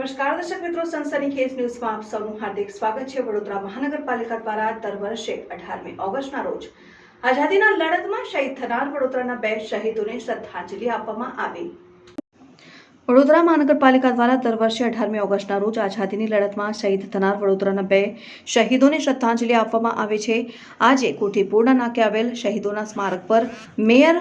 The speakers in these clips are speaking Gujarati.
નમસ્કાર, દર્શક મિત્રો, સનસની કેસ ન્યૂઝમાં આપ સૌનું હાર્દિક સ્વાગત છે. વડોદરા મહાનગરપાલિકા દ્વારા દર વર્ષે અઢારમી ઓગસ્ટના રોજ આઝાદીના લડતમાં શહીદ થનાર વડોદરાના બે શહીદોને શ્રદ્ધાંજલિ આપવામાં આવી. વડોદરા મહાનગરપાલિકા દ્વારા દર વર્ષે અઢારમી ઓગસ્ટના રોજ આઝાદીની લડતમાં શહીદ થનાર વડોદરાના બે શહીદોને શ્રદ્ધાંજલિ આપવામાં આવે છે. આજે કોઠીપુરના નાકે આવેલ શહીદોના સ્મારક પર મેયર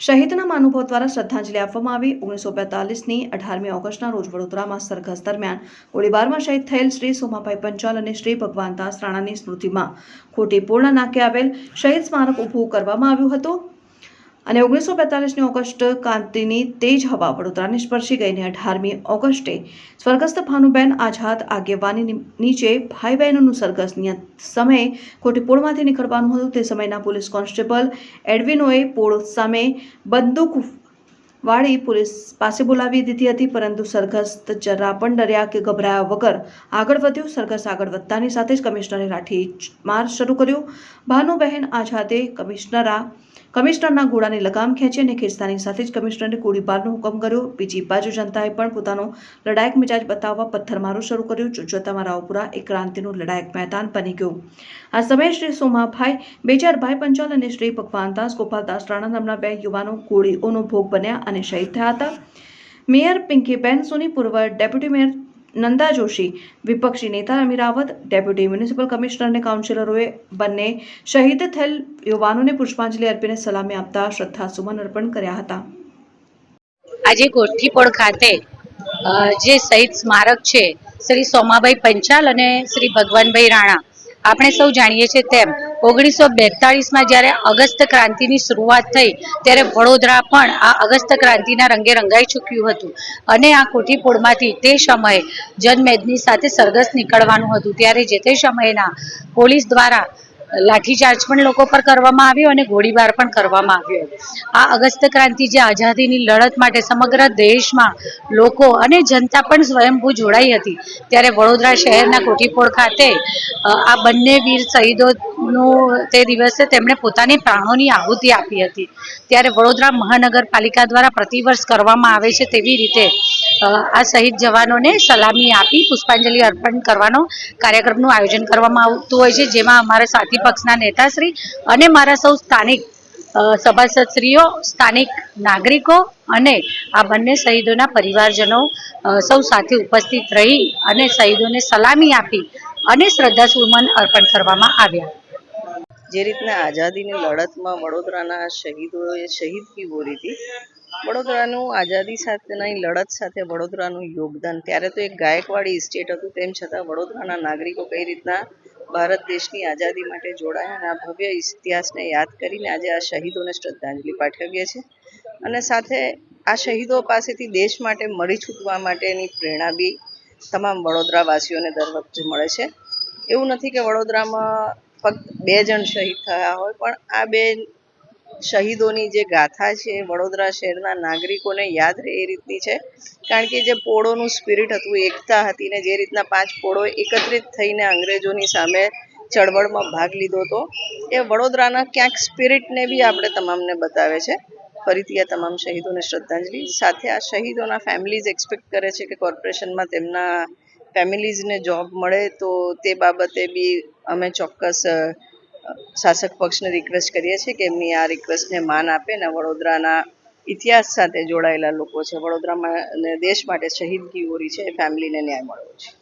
શહીદના મહાનુભાવ દ્વારા શ્રદ્ધાંજલિ આપવામાં આવી. ઓગણીસો બેતાલીસની અઢારમી ઓગસ્ટના રોજ વડોદરામાં સરઘસ દરમિયાન ગોળીબારમાં શહીદ થયેલ શ્રી સોમાભાઈ પંચાલ અને શ્રી ભગવાનદાસ રાણાની સ્મૃતિમાં ખોટી પૂર્ણ નાકે આવેલ શહીદ સ્મારક ઊભું કરવામાં આવ્યું હતું. અને ઓગણીસો બેતાલીસની ઓગસ્ટ ક્રાંતિની તેજ હવા વડોદરાને સ્પર્શી ગઈને અઢારમી ઓગસ્ટે સ્વર્ગસ્થ ભાનુબેન આઝાદ આગેવાની નીચે ભાઈ બહેનોનું સરઘસ નિયત સમયે કોટીપોળમાંથી નીકળવાનું હતું. તે સમયના પોલીસ કોન્સ્ટેબલ એડવિનોએ પોળ સામે બંદૂક વાળી પોલીસ પાસે બોલાવી દીધી હતી, પરંતુ સરઘસ જરા પણ ડર્યા કે ગભરાયા વગર આગળ વધ્યું. સરઘસ આગળ વધતાની સાથે જ કમિશનરે લાઠી માર શરૂ કર્યો. ભાનુબહેન આઝાદે કમિશનરા, કમિશનરના ઘોડાની લગામ ખેંચી અને ખેંચતાની સાથે જ કમિશનરે ગોળીબારનો હુકમ કર્યો. બીજી બાજુ જનતાએ પણ પોતાનો લડાયક મિજાજ બતાવવા પથ્થરમારો શરૂ કર્યો. જોતજોતામાં રાવપુરા એક ક્રાંતિનું લડાયક મેદાન બની ગયું. આ સમયે શ્રી સોમાભાઈ બેચારભાઈ પંચાલ અને શ્રી ભગવાનદાસ ગોપાલદાસ રાણા નામના બે યુવાનો ગોળીઓનો ભોગ બન્યા અને શહીદ થયા હતા. મેયર પિંકીબેન સોની પૂર્વ ડેપ્યુટી મેયર નંદા જોશી, વિપક્ષી નેતા Amir Rawat deputy municipal commissioner અને કાઉન્સિલરોએ બંને શહીદ થયેલ યુવાનોને પુષ્પાંજલિ અર્પીને સલામી આપતા શ્રદ્ધાસુમન અર્પણ કર્યા હતા. આજે ગોઠીપોળ ખાતે જે શહીદ સ્મારક છે, શ્રી સોમાભાઈ પંચાલ અને શ્રી ભગવાનભાઈ રાણા, આપણે સૌ જાણીએ છીએ તેમ ઓગણીસો બેતાળીસમાં જ્યારે અગસ્ત ક્રાંતિની શરૂઆત થઈ, ત્યારે વડોદરા પણ આ અગસ્ત ક્રાંતિના રંગે રંગાઈ ચૂક્યું હતું. અને આ કોઠીપોળમાંથી તે સમયે જનમેદની સાથે સરઘસ નીકળવાનું હતું. ત્યારે જે તે સમયના પોલીસ દ્વારા લાઠીચાર્જ પણ લોકો પર કરવામાં આવ્યો અને ગોળીબાર પણ કરવામાં આવ્યો. આ અગસ્ત ક્રાંતિ જે આઝાદીની લડત માટે સમગ્ર દેશમાં લોકો અને જનતા પણ સ્વયંભૂ જોડાઈ હતી. ત્યારે વડોદરા શહેરના કોઠીપોળ ખાતે આ બંને વીર શહીદોનું તે દિવસે તેમણે પોતાની પ્રાણોની આહુતિ આપી હતી. ત્યારે વડોદરા મહાનગરપાલિકા દ્વારા પ્રતિવર્ષ કરવામાં આવે છે તેવી રીતે આ શહીદ જવાનોને સલામી આપી પુષ્પાંજલિ અર્પણ કરવાનો કાર્યક્રમનું આયોજન કરવામાં આવતું હોય છે. જેમાં અમારા સાથી પક્ષના નેતાશ્રી અને મારા સૌ સ્થાનિક સભાસદશ્રીઓ, સ્થાનિક નાગરિકો અને આ બંને શહીદોના પરિવારજનો સૌ સાથે ઉપસ્થિત રહી અને શહીદોને સલામી આપી અને શ્રદ્ધાસુમન અર્પણ કરવામાં આવ્યા. જે રીતના આઝાદીની લડતમાં વડોદરાના શહીદોએ શહીદગી બોલી હતી. વડોદરાનું આઝાદી સાથેની લડત સાથે વડોદરાનું યોગદાન. ત્યારે તો એક ગાયકવાડી સ્ટેટ હતું, તેમ છતાં વડોદરાના નાગરિકો કઈ રીતના ભારત દેશની આઝાદી માટે જોડાયા અને આ ભવ્ય ઇતિહાસને યાદ કરીને આજે આ શહીદોને શ્રદ્ધાંજલિ પાઠવીએ છીએ. અને સાથે આ શહીદો પાસેથી દેશ માટે મળી છૂટવા માટેની પ્રેરણા બી તમામ વડોદરાવાસીઓને દર વખતે મળે છે. એવું નથી કે વડોદરામાં ફક્ત બે જણ શહીદ થયા હોય, પણ આ બે શહીદોની જે ગાથા છે એ વડોદરા શહેરના નાગરિકોને યાદ રહે એ રીતની છે. કારણ કે જે પોળોનું સ્પિરિટ હતું, એકતા હતી ને જે રીતના પાંચ પોળો એકત્રિત થઈને અંગ્રેજોની સામે ચળવળમાં ભાગ લીધો હતો, એ વડોદરાના ક્યાંક સ્પિરિટને બી આપણે તમામને બતાવે છે. ફરીથી આ તમામ શહીદોને શ્રદ્ધાંજલિ. સાથે આ શહીદોના ફેમિલીઝ એક્સપેક્ટ કરે છે કે કોર્પોરેશનમાં તેમના ફેમિલીઝને જોબ મળે તો તે બાબતે બી અમે ચોક્કસ શાસક પક્ષને રિક્વેસ્ટ કરીએ છીએ કે એમની આ રિક્વેસ્ટને માન આપે ને વડોદરાના ઇતિહાસ સાથે જોડાયેલા લોકો છે. વડોદરામાં અને દેશ માટે શહીદગી ઓરી છે. એ ફેમિલીને ન્યાય મળવો છે.